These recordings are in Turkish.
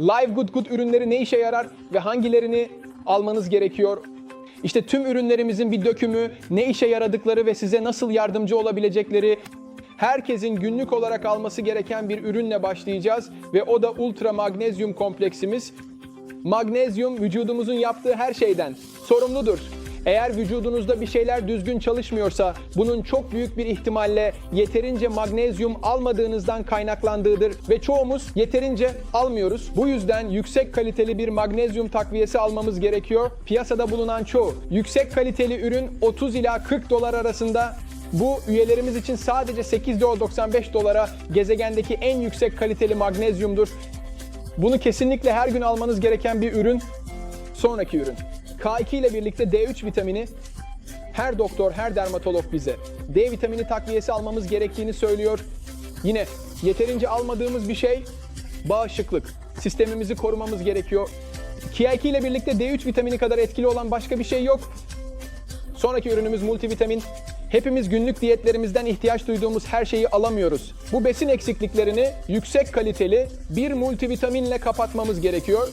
Live Good Good ürünleri ne işe yarar ve hangilerini almanız gerekiyor? İşte tüm ürünlerimizin bir dökümü, ne işe yaradıkları ve size nasıl yardımcı olabilecekleri, herkesin günlük olarak alması gereken bir ürünle başlayacağız ve o da ultra magnezyum kompleksimiz. Magnezyum vücudumuzun yaptığı her şeyden sorumludur. Eğer vücudunuzda bir şeyler düzgün çalışmıyorsa bunun çok büyük bir ihtimalle yeterince magnezyum almadığınızdan kaynaklandığıdır ve çoğumuz yeterince almıyoruz. Bu yüzden yüksek kaliteli bir magnezyum takviyesi almamız gerekiyor. Piyasada bulunan çoğu yüksek kaliteli ürün 30 ila 40 dolar arasında bu üyelerimiz için sadece 8,95 dolara gezegendeki en yüksek kaliteli magnezyumdur. Bunu kesinlikle her gün almanız gereken bir ürün. Sonraki ürün. K2 ile birlikte D3 vitamini her doktor, her dermatolog bize D vitamini takviyesi almamız gerektiğini söylüyor. Yine yeterince almadığımız bir şey bağışıklık. Sistemimizi korumamız gerekiyor. K2 ile birlikte D3 vitamini kadar etkili olan başka bir şey yok. Sonraki ürünümüz multivitamin. Hepimiz günlük diyetlerimizden ihtiyaç duyduğumuz her şeyi alamıyoruz. Bu besin eksikliklerini yüksek kaliteli bir multivitaminle kapatmamız gerekiyor.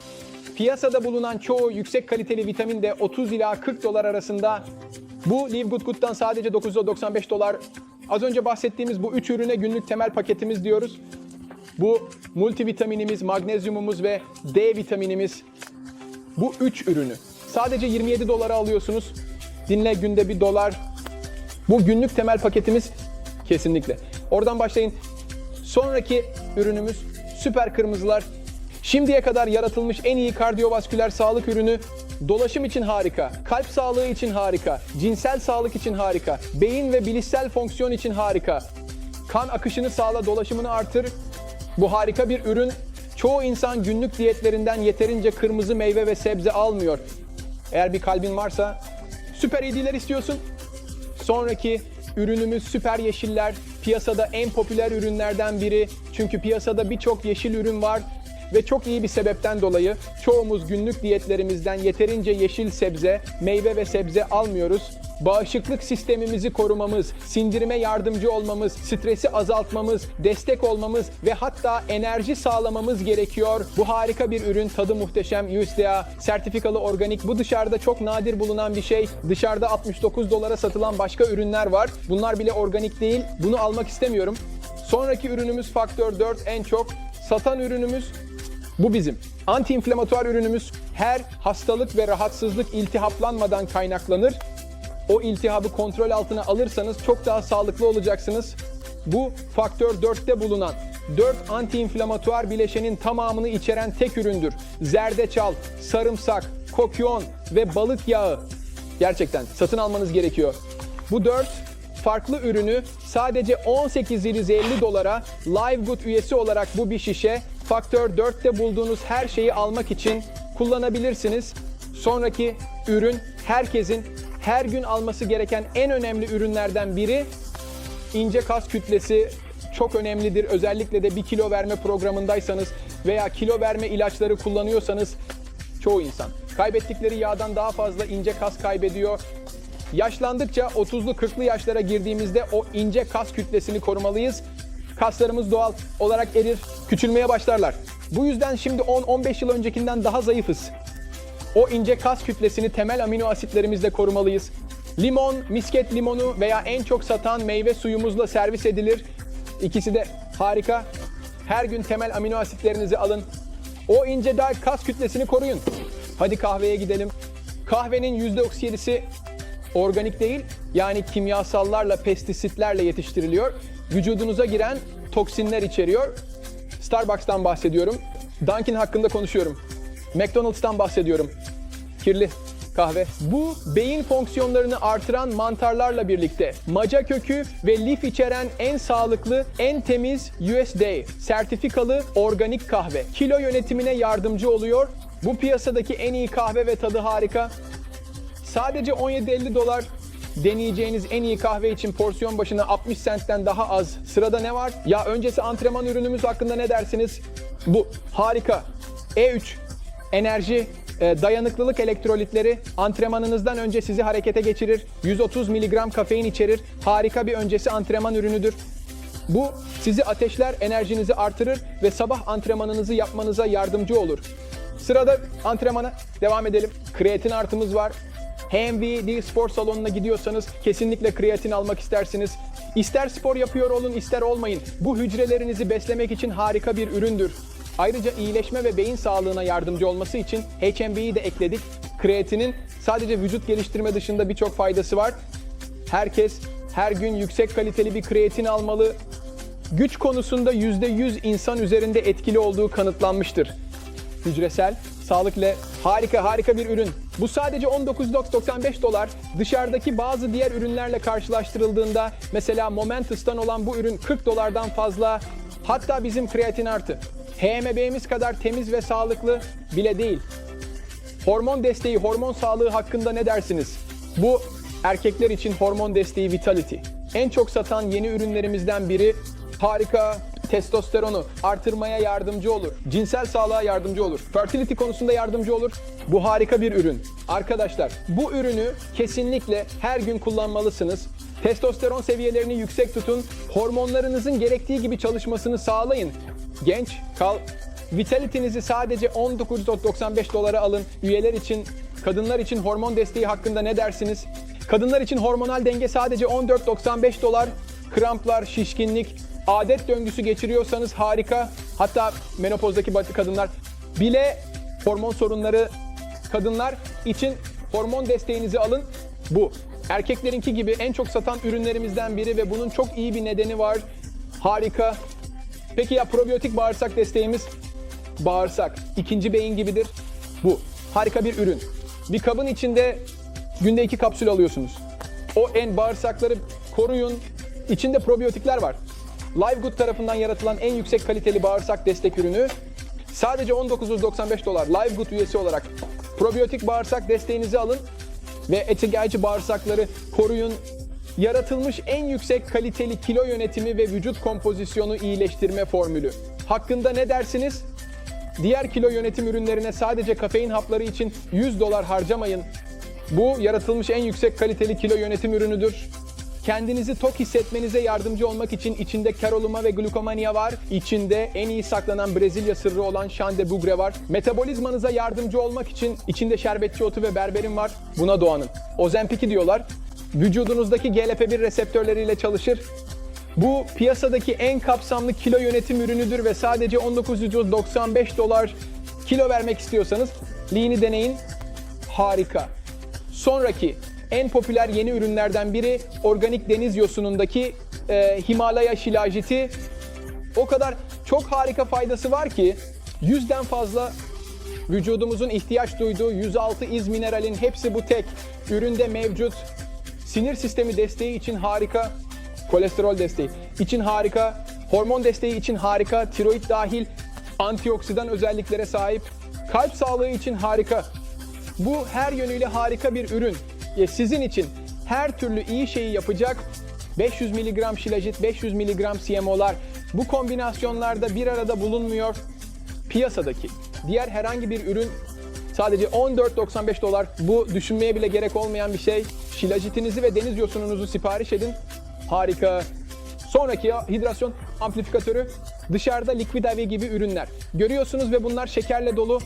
Piyasada bulunan çoğu yüksek kaliteli vitamin de 30 ila 40 dolar arasında. Bu Live Good Good'dan sadece 995 dolar. Az önce bahsettiğimiz bu üç ürüne günlük temel paketimiz diyoruz. Bu multivitaminimiz, magnezyumumuz ve D vitaminimiz bu üç ürünü sadece 27 dolara alıyorsunuz. Dinle günde bir dolar. Bu günlük temel paketimiz kesinlikle. Oradan başlayın. Sonraki ürünümüz süper kırmızılar. Şimdiye kadar yaratılmış en iyi kardiyovasküler sağlık ürünü. Dolaşım için harika, kalp sağlığı için harika, cinsel sağlık için harika, beyin ve bilişsel fonksiyon için harika. Kan akışını sağla, dolaşımını artır. Bu harika bir ürün. Çoğu insan günlük diyetlerinden yeterince kırmızı meyve ve sebze almıyor. Eğer bir kalbin varsa süper idiler istiyorsun. Sonraki ürünümüz süper yeşiller. Piyasada en popüler ürünlerden biri. Çünkü piyasada birçok yeşil ürün var ve çok iyi bir sebepten dolayı çoğumuz günlük diyetlerimizden yeterince yeşil sebze, meyve ve sebze almıyoruz. Bağışıklık sistemimizi korumamız, sindirime yardımcı olmamız, stresi azaltmamız, destek olmamız ve hatta enerji sağlamamız gerekiyor. Bu harika bir ürün, tadı muhteşem, USDA, sertifikalı organik. Bu dışarıda çok nadir bulunan bir şey. Dışarıda 69 dolara satılan başka ürünler var. Bunlar bile organik değil. Bunu almak istemiyorum. Sonraki ürünümüz Faktör 4 en çok satan ürünümüz bu bizim. Antiinflamatuar ürünümüz her hastalık ve rahatsızlık iltihaplanmadan kaynaklanır. O iltihabı kontrol altına alırsanız çok daha sağlıklı olacaksınız. Bu faktör 4'te bulunan 4 antiinflamatuar bileşenin tamamını içeren tek üründür. Zerdeçal, sarımsak, kokyon ve balık yağı. Gerçekten satın almanız gerekiyor. Bu 4 farklı ürünü sadece 18.50 dolara Live Good üyesi olarak bu bir şişe Faktör 4'te bulduğunuz her şeyi almak için kullanabilirsiniz. Sonraki ürün herkesin her gün alması gereken en önemli ürünlerden biri. İnce kas kütlesi çok önemlidir. Özellikle de bir kilo verme programındaysanız veya kilo verme ilaçları kullanıyorsanız çoğu insan kaybettikleri yağdan daha fazla ince kas kaybediyor. Yaşlandıkça 30'lu 40'lı yaşlara girdiğimizde o ince kas kütlesini korumalıyız. Kaslarımız doğal olarak erir, küçülmeye başlarlar. Bu yüzden şimdi 10-15 yıl öncekinden daha zayıfız. O ince kas kütlesini temel amino asitlerimizle korumalıyız. Limon, misket limonu veya en çok satan meyve suyumuzla servis edilir. İkisi de harika. Her gün temel amino asitlerinizi alın. O ince dar kas kütlesini koruyun. Hadi kahveye gidelim. Kahvenin %37'si organik değil, yani kimyasallarla, pestisitlerle yetiştiriliyor. Vücudunuza giren toksinler içeriyor. Starbucks'tan bahsediyorum. Dunkin hakkında konuşuyorum. McDonald's'tan bahsediyorum. Kirli kahve. Bu beyin fonksiyonlarını artıran mantarlarla birlikte maca kökü ve lif içeren en sağlıklı, en temiz USDA sertifikalı organik kahve. Kilo yönetimine yardımcı oluyor. Bu piyasadaki en iyi kahve ve tadı harika. Sadece 17.50 dolar deneyeceğiniz en iyi kahve için porsiyon başına 60 centten daha az. Sırada ne var? Ya öncesi antrenman ürünümüz hakkında ne dersiniz? Bu harika. E3 enerji e, dayanıklılık elektrolitleri antrenmanınızdan önce sizi harekete geçirir. 130 mg kafein içerir. Harika bir öncesi antrenman ürünüdür. Bu sizi ateşler, enerjinizi artırır ve sabah antrenmanınızı yapmanıza yardımcı olur. Sırada antrenmana devam edelim. Kreatin artımız var. HMVD spor salonuna gidiyorsanız kesinlikle kreatin almak istersiniz. İster spor yapıyor olun ister olmayın. Bu hücrelerinizi beslemek için harika bir üründür. Ayrıca iyileşme ve beyin sağlığına yardımcı olması için HMB'yi de ekledik. Kreatinin sadece vücut geliştirme dışında birçok faydası var. Herkes her gün yüksek kaliteli bir kreatin almalı. Güç konusunda %100 insan üzerinde etkili olduğu kanıtlanmıştır. Hücresel, sağlıklı, harika harika bir ürün. Bu sadece 19.95 dolar. Dışarıdaki bazı diğer ürünlerle karşılaştırıldığında mesela Momentus'tan olan bu ürün 40 dolardan fazla. Hatta bizim kreatin artı. HMB'miz kadar temiz ve sağlıklı bile değil. Hormon desteği, hormon sağlığı hakkında ne dersiniz? Bu erkekler için hormon desteği Vitality. En çok satan yeni ürünlerimizden biri. Harika testosteronu artırmaya yardımcı olur. Cinsel sağlığa yardımcı olur. Fertility konusunda yardımcı olur. Bu harika bir ürün. Arkadaşlar bu ürünü kesinlikle her gün kullanmalısınız. Testosteron seviyelerini yüksek tutun. Hormonlarınızın gerektiği gibi çalışmasını sağlayın. Genç, kal, Vitality'nizi sadece 19.95 dolara alın. Üyeler için, kadınlar için hormon desteği hakkında ne dersiniz? Kadınlar için hormonal denge sadece 14.95 dolar. Kramplar, şişkinlik, adet döngüsü geçiriyorsanız harika. Hatta menopozdaki kadınlar bile hormon sorunları kadınlar için hormon desteğinizi alın. Bu. Erkeklerinki gibi en çok satan ürünlerimizden biri ve bunun çok iyi bir nedeni var. Harika. Peki ya probiyotik bağırsak desteğimiz? Bağırsak. ikinci beyin gibidir. Bu. Harika bir ürün. Bir kabın içinde günde iki kapsül alıyorsunuz. O en bağırsakları koruyun. İçinde probiyotikler var. Live Good tarafından yaratılan en yüksek kaliteli bağırsak destek ürünü. Sadece 19.95 dolar Live Good üyesi olarak probiyotik bağırsak desteğinizi alın ve etigerci bağırsakları koruyun. Yaratılmış en yüksek kaliteli kilo yönetimi ve vücut kompozisyonu iyileştirme formülü. Hakkında ne dersiniz? Diğer kilo yönetim ürünlerine sadece kafein hapları için 100 dolar harcamayın. Bu yaratılmış en yüksek kaliteli kilo yönetim ürünüdür. Kendinizi tok hissetmenize yardımcı olmak için içinde karoluma ve glukomania var. İçinde en iyi saklanan Brezilya sırrı olan Şan de Bugre var. Metabolizmanıza yardımcı olmak için içinde şerbetçi otu ve berberin var. Buna doğanın. Ozempic'i diyorlar. Vücudunuzdaki GLP-1 reseptörleriyle çalışır. Bu piyasadaki en kapsamlı kilo yönetim ürünüdür ve sadece 1995 dolar kilo vermek istiyorsanız Lean'i deneyin. Harika. Sonraki en popüler yeni ürünlerden biri organik deniz yosunundaki e, Himalaya şilajiti. O kadar çok harika faydası var ki yüzden fazla vücudumuzun ihtiyaç duyduğu 106 iz mineralin hepsi bu tek üründe mevcut. Sinir sistemi desteği için harika, kolesterol desteği için harika, hormon desteği için harika, tiroid dahil antioksidan özelliklere sahip, kalp sağlığı için harika. Bu her yönüyle harika bir ürün. E, Sizin için her türlü iyi şeyi yapacak 500 mg şilajit, 500 mg CMO'lar bu kombinasyonlarda bir arada bulunmuyor. Piyasadaki diğer herhangi bir ürün sadece 14.95 dolar. Bu düşünmeye bile gerek olmayan bir şey. Şilajitinizi ve deniz yosununuzu sipariş edin. Harika. Sonraki hidrasyon amplifikatörü dışarıda Liquid IV gibi ürünler. Görüyorsunuz ve bunlar şekerle dolu.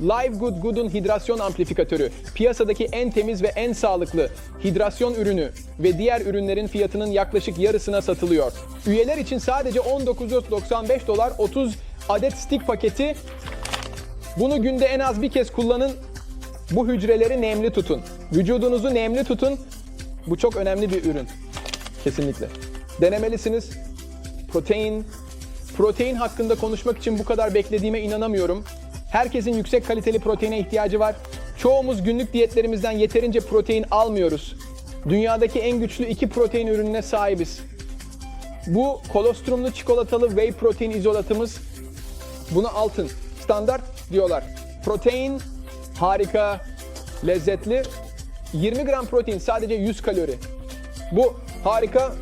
Live Good Good'un hidrasyon amplifikatörü, piyasadaki en temiz ve en sağlıklı hidrasyon ürünü ve diğer ürünlerin fiyatının yaklaşık yarısına satılıyor. Üyeler için sadece 19.95 dolar 30 adet stick paketi. Bunu günde en az bir kez kullanın. Bu hücreleri nemli tutun. Vücudunuzu nemli tutun. Bu çok önemli bir ürün. Kesinlikle. Denemelisiniz. Protein. Protein hakkında konuşmak için bu kadar beklediğime inanamıyorum. Herkesin yüksek kaliteli proteine ihtiyacı var. Çoğumuz günlük diyetlerimizden yeterince protein almıyoruz. Dünyadaki en güçlü iki protein ürününe sahibiz. Bu kolostrumlu çikolatalı whey protein izolatımız. Buna altın. Standart diyorlar. Protein harika, lezzetli. 20 gram protein sadece 100 kalori. Bu harika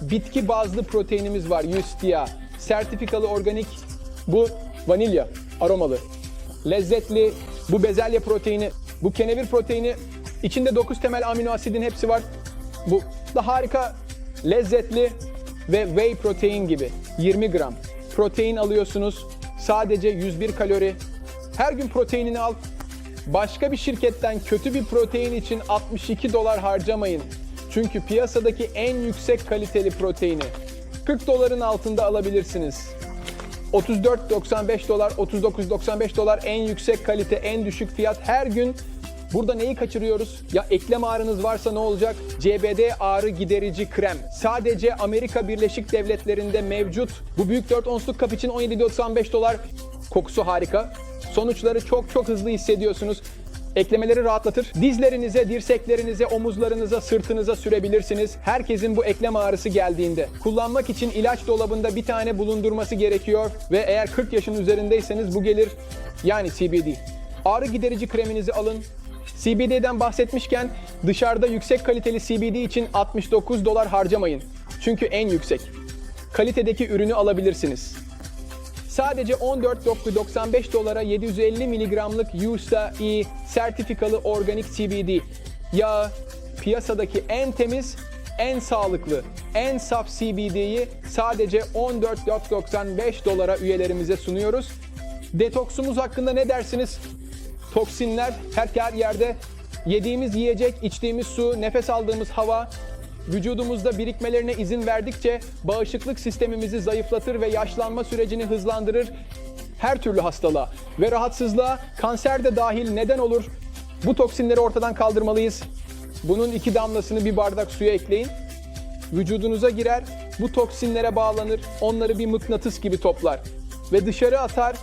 bitki bazlı proteinimiz var. Yustia. Sertifikalı organik. Bu vanilya aromalı. Lezzetli. Bu bezelye proteini. Bu kenevir proteini. İçinde 9 temel amino asidin hepsi var. Bu da harika, lezzetli, ve whey protein gibi 20 gram protein alıyorsunuz. Sadece 101 kalori. Her gün proteinini al. Başka bir şirketten kötü bir protein için 62 dolar harcamayın. Çünkü piyasadaki en yüksek kaliteli proteini 40 doların altında alabilirsiniz. 34.95 dolar, 39.95 dolar en yüksek kalite, en düşük fiyat. Her gün burada neyi kaçırıyoruz? Ya eklem ağrınız varsa ne olacak? CBD ağrı giderici krem. Sadece Amerika Birleşik Devletleri'nde mevcut. Bu büyük 4 onsluk kap için 17.95 dolar. Kokusu harika. Sonuçları çok çok hızlı hissediyorsunuz. Eklemeleri rahatlatır. Dizlerinize, dirseklerinize, omuzlarınıza, sırtınıza sürebilirsiniz. Herkesin bu eklem ağrısı geldiğinde. Kullanmak için ilaç dolabında bir tane bulundurması gerekiyor ve eğer 40 yaşın üzerindeyseniz bu gelir. Yani CBD. Ağrı giderici kreminizi alın. CBD'den bahsetmişken dışarıda yüksek kaliteli CBD için 69 dolar harcamayın. Çünkü en yüksek. Kalitedeki ürünü alabilirsiniz. Sadece 14.95 dolara 750 miligramlık USDA E sertifikalı organik CBD yağı piyasadaki en temiz, en sağlıklı, en saf CBD'yi sadece 14.95 dolara üyelerimize sunuyoruz. Detoksumuz hakkında ne dersiniz? Toksinler her yerde. Yediğimiz yiyecek, içtiğimiz su, nefes aldığımız hava, vücudumuzda birikmelerine izin verdikçe bağışıklık sistemimizi zayıflatır ve yaşlanma sürecini hızlandırır. Her türlü hastalığa ve rahatsızlığa, kanser de dahil neden olur. Bu toksinleri ortadan kaldırmalıyız. Bunun iki damlasını bir bardak suya ekleyin. Vücudunuza girer, bu toksinlere bağlanır, onları bir mıknatıs gibi toplar ve dışarı atar.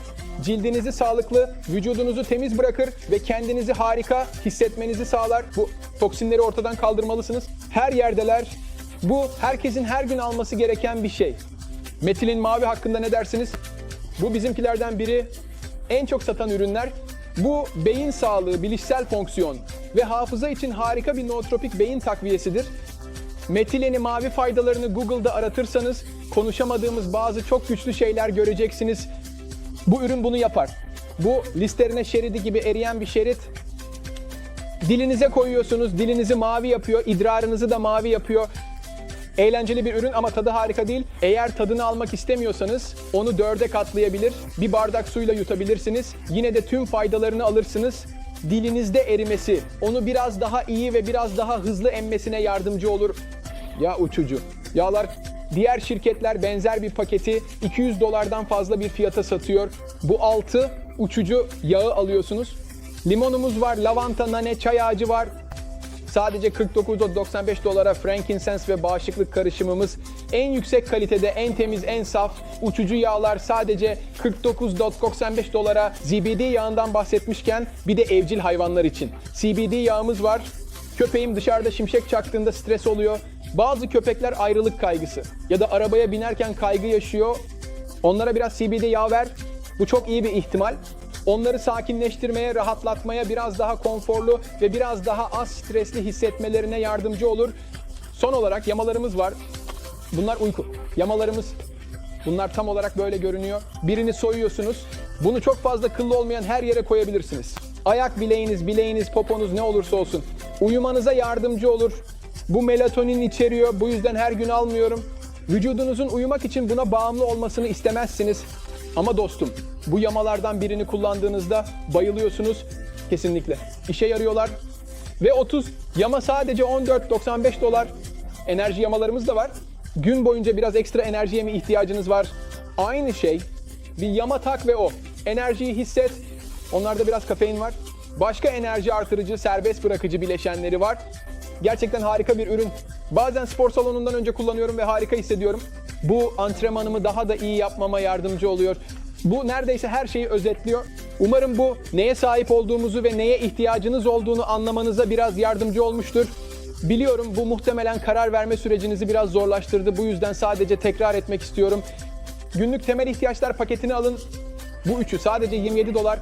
Cildinizi sağlıklı, vücudunuzu temiz bırakır ve kendinizi harika hissetmenizi sağlar. Bu toksinleri ortadan kaldırmalısınız. Her yerdeler. Bu herkesin her gün alması gereken bir şey. Metilin mavi hakkında ne dersiniz? Bu bizimkilerden biri. En çok satan ürünler. Bu beyin sağlığı, bilişsel fonksiyon ve hafıza için harika bir nootropik beyin takviyesidir. Metileni mavi faydalarını Google'da aratırsanız konuşamadığımız bazı çok güçlü şeyler göreceksiniz. Bu ürün bunu yapar. Bu listerine şeridi gibi eriyen bir şerit. Dilinize koyuyorsunuz, dilinizi mavi yapıyor, idrarınızı da mavi yapıyor. Eğlenceli bir ürün ama tadı harika değil. Eğer tadını almak istemiyorsanız onu dörde katlayabilir, bir bardak suyla yutabilirsiniz. Yine de tüm faydalarını alırsınız. Dilinizde erimesi, onu biraz daha iyi ve biraz daha hızlı emmesine yardımcı olur. Ya uçucu. Yağlar diğer şirketler benzer bir paketi 200 dolardan fazla bir fiyata satıyor. Bu altı uçucu yağı alıyorsunuz. Limonumuz var, lavanta, nane, çay ağacı var. Sadece 49.95 dolara frankincense ve bağışıklık karışımımız. En yüksek kalitede, en temiz, en saf uçucu yağlar sadece 49.95 dolara. CBD yağından bahsetmişken bir de evcil hayvanlar için. CBD yağımız var. Köpeğim dışarıda şimşek çaktığında stres oluyor. Bazı köpekler ayrılık kaygısı ya da arabaya binerken kaygı yaşıyor. Onlara biraz CBD yağ ver. Bu çok iyi bir ihtimal. Onları sakinleştirmeye, rahatlatmaya, biraz daha konforlu ve biraz daha az stresli hissetmelerine yardımcı olur. Son olarak yamalarımız var. Bunlar uyku. Yamalarımız Bunlar tam olarak böyle görünüyor. Birini soyuyorsunuz. Bunu çok fazla kıllı olmayan her yere koyabilirsiniz. Ayak bileğiniz, bileğiniz, poponuz ne olursa olsun. Uyumanıza yardımcı olur. Bu melatonin içeriyor. Bu yüzden her gün almıyorum. Vücudunuzun uyumak için buna bağımlı olmasını istemezsiniz. Ama dostum, bu yamalardan birini kullandığınızda bayılıyorsunuz. Kesinlikle. İşe yarıyorlar. Ve 30 yama sadece 14.95 dolar. Enerji yamalarımız da var. Gün boyunca biraz ekstra enerjiye mi ihtiyacınız var? Aynı şey. Bir yama tak ve o. Enerjiyi hisset. Onlarda biraz kafein var. Başka enerji artırıcı, serbest bırakıcı bileşenleri var. Gerçekten harika bir ürün. Bazen spor salonundan önce kullanıyorum ve harika hissediyorum. Bu antrenmanımı daha da iyi yapmama yardımcı oluyor. Bu neredeyse her şeyi özetliyor. Umarım bu neye sahip olduğumuzu ve neye ihtiyacınız olduğunu anlamanıza biraz yardımcı olmuştur. Biliyorum bu muhtemelen karar verme sürecinizi biraz zorlaştırdı. Bu yüzden sadece tekrar etmek istiyorum. Günlük temel ihtiyaçlar paketini alın. Bu üçü sadece 27 dolar.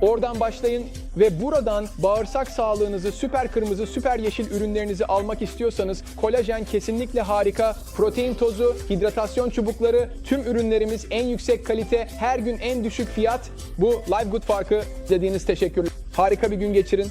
Oradan başlayın ve buradan bağırsak sağlığınızı, süper kırmızı, süper yeşil ürünlerinizi almak istiyorsanız kolajen kesinlikle harika. Protein tozu, hidratasyon çubukları, tüm ürünlerimiz en yüksek kalite, her gün en düşük fiyat. Bu Live Good farkı dediğiniz teşekkür. Harika bir gün geçirin.